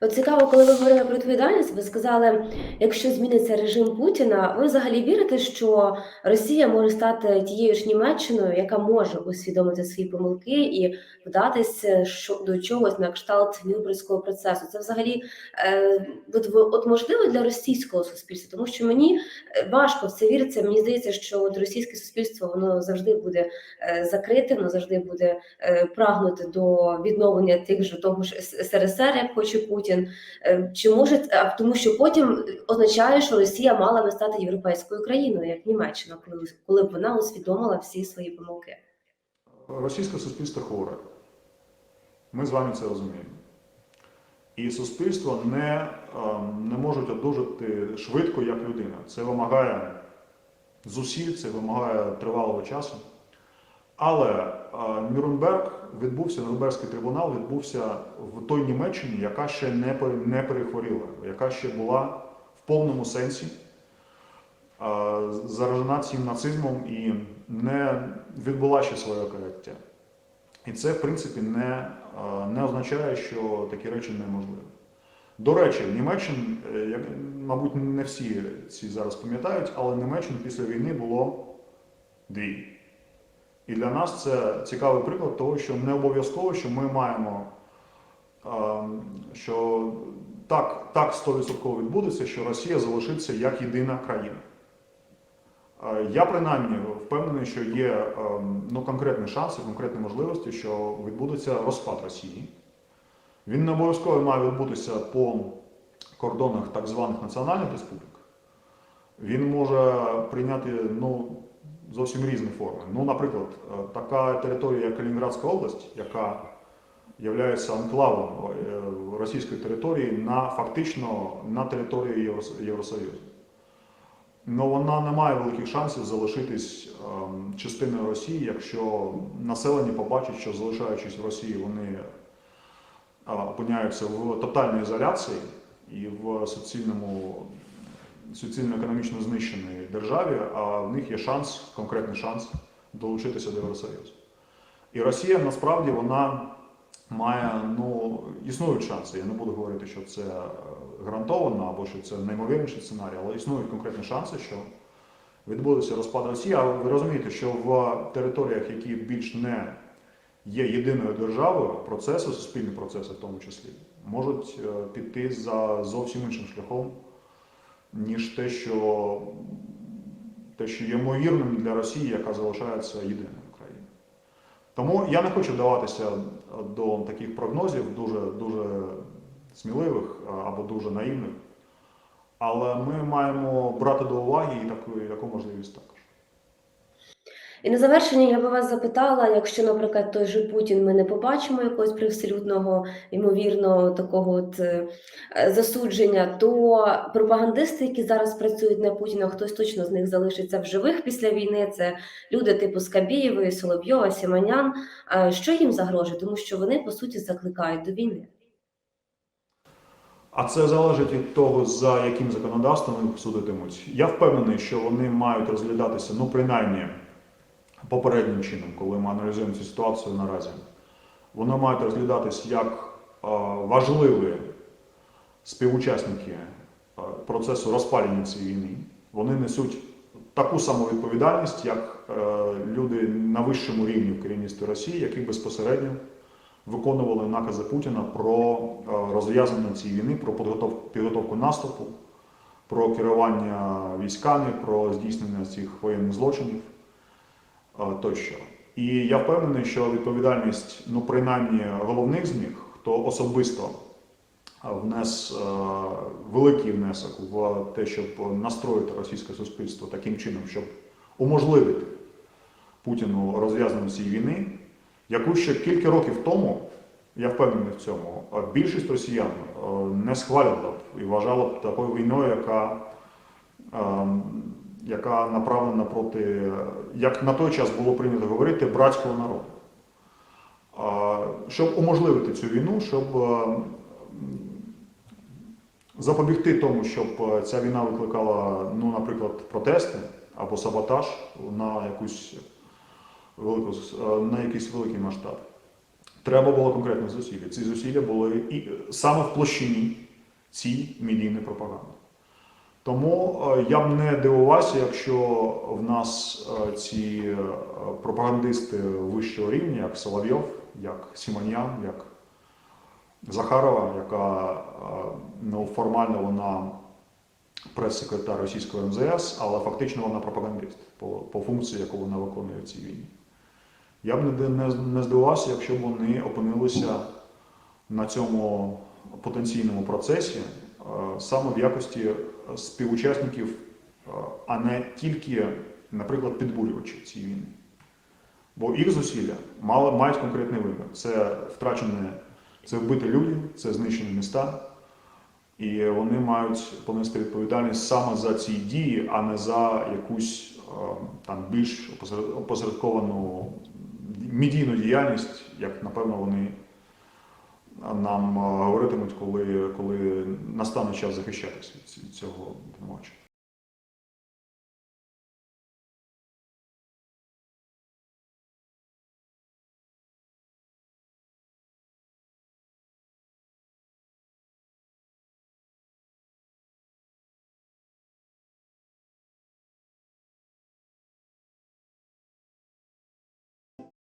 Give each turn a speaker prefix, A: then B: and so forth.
A: От цікаво, коли ви говорили про відповідальність, ви сказали, якщо зміниться режим Путіна, ви взагалі вірите, що Росія може стати тією ж Німеччиною, яка може усвідомити свої помилки і вдатися до чогось на кшталт Нюрнберзького процесу? Це взагалі е, от, можливо для російського суспільства, тому що мені е, важко в це віриться. Мені здається, що от російське суспільство воно завжди буде е, закрите, воно завжди буде е, прагнути до відновлення тих же того ж СРСР, як хоче Путін. Е, Чи може а тому, що потім означає, що Росія мала би стати європейською країною, як Німеччина, коли коли б вона усвідомила всі свої помилки?
B: Російське суспільство хворе. Ми з вами це розуміємо. І суспільство не, ем, не можуть одужати швидко, як людина. Це вимагає зусиль, це вимагає тривалого часу. Але е, Нюрнберг відбувся, Нюрнберзький трибунал відбувся в той Німеччині, яка ще не, не перехворіла, яка ще була в повному сенсі е, заражена цим нацизмом і не відбула ще своє каяття. І це, в принципі, не, е, не означає, що такі речі неможливі. До речі, Німеччині, мабуть, не всі ці зараз пам'ятають, але в Німеччині після війни було дві. І для нас це цікавий приклад того, що не обов'язково, що ми маємо, е, що так, так 100% відбудеться, що Росія залишиться як єдина країна. Е, Я принаймні впевнений, що є ем, ну, конкретні шанси, конкретні можливості, що відбудеться розпад Росії. Він не обов'язково має відбутися по кордонах так званих національних республік. Він може прийняти ну, зовсім різні форми. Ну, наприклад, е, така територія, як Калінінградська область, яка є анклавом е, російської території на фактично на території Євросоюзу. Ну, вона не має великих шансів залишитись ем, частиною Росії, якщо населення побачить, що залишаючись в Росії, вони а, опиняються в тотальній ізоляції і в суцільному суцільно-економічно знищеній державі, а в них є шанс, конкретний шанс долучитися до Євросоюзу. І Росія насправді вона має, ну, існують шанси. Я не буду говорити, що це е, гарантовано або що це неймовірніший сценарій, але існують конкретні шанси, що відбудеться розпад Росії. А ви розумієте, що в територіях, які більш не є єдиною державою, процеси, суспільні процеси в тому числі, можуть е, піти за зовсім іншим шляхом, ніж те, що, те, що є ймовірним для Росії, яка залишається єдиною країною. Тому я не хочу вдаватися до таких прогнозів, дуже, дуже сміливих або дуже наївних. Але ми маємо брати до уваги і таку, і таку можливість також.
A: І на завершення я би вас запитала, якщо, наприклад, той же Путін ми не побачимо якогось привселюдного, ймовірно, такого от е, е, засудження, то пропагандисти, які зараз працюють на Путіна, хтось точно з них залишиться в живих після війни. Це люди типу Скабєєвої, Соловйова, Сіманян. Е, Що їм загрожує? Тому що вони по суті закликають до війни.
B: А це залежить від того, за яким законодавством їх судитимуть. Я впевнений, що вони мають розглядатися, ну, принаймні, попереднім чином, коли ми аналізуємо цю ситуацію наразі. Вони мають розглядатись як е, важливі співучасники е, процесу розпалення цієї війни. Вони несуть таку саму відповідальність, як е, люди на вищому рівні в керівництві Росії, які безпосередньо виконували накази Путіна про розв'язання цієї війни, про підготовку, наступу, про керування військами, про здійснення цих воєнних злочинів тощо. І я впевнений, що відповідальність, ну принаймні головних з них, хто особисто е, внес е, великий внесок в те, щоб настроїти російське суспільство таким чином, щоб уможливити Путіну розв'язання цієї війни, яку ще кілька років тому, я впевнений в цьому, е, більшість росіян е, не схвалювала б і вважала б такою війною, яка, ем, яка направлена проти, як на той час було прийнято говорити, братського народу. Щоб уможливити цю війну, щоб е, запобігти тому, щоб е, ця війна викликала, ну, наприклад, протести або саботаж на якусь велику, е, на якийсь великий масштаб. треба було конкретне зусилля. Ці зусилля були і саме в площині цій медійної пропаганди. Тому е, я б не дивувався, якщо в нас е, ці е, пропагандисти вищого рівня, як Соловйов, як Сімонян, як Захарова, яка ну, формально вона прес-секретар російського МЗС, але фактично вона пропагандист по, по функції, яку вона виконує в цій війні. Я б не, не, не здивувався, якщо б вони опинилися на цьому потенційному процесі саме в якості співучасників, е, а не тільки, наприклад, підбурювачів цієї війни. Бо їх зусилля мають конкретний вимір. Це втрачене, це вбиті люди, це знищені міста. І вони мають понести відповідальність саме за ці дії, а не за якусь е, там більш опосередковану медійну діяльність, як напевно вони нам е, говоритимуть, коли, коли настане час захищатися від цього обвинувачення.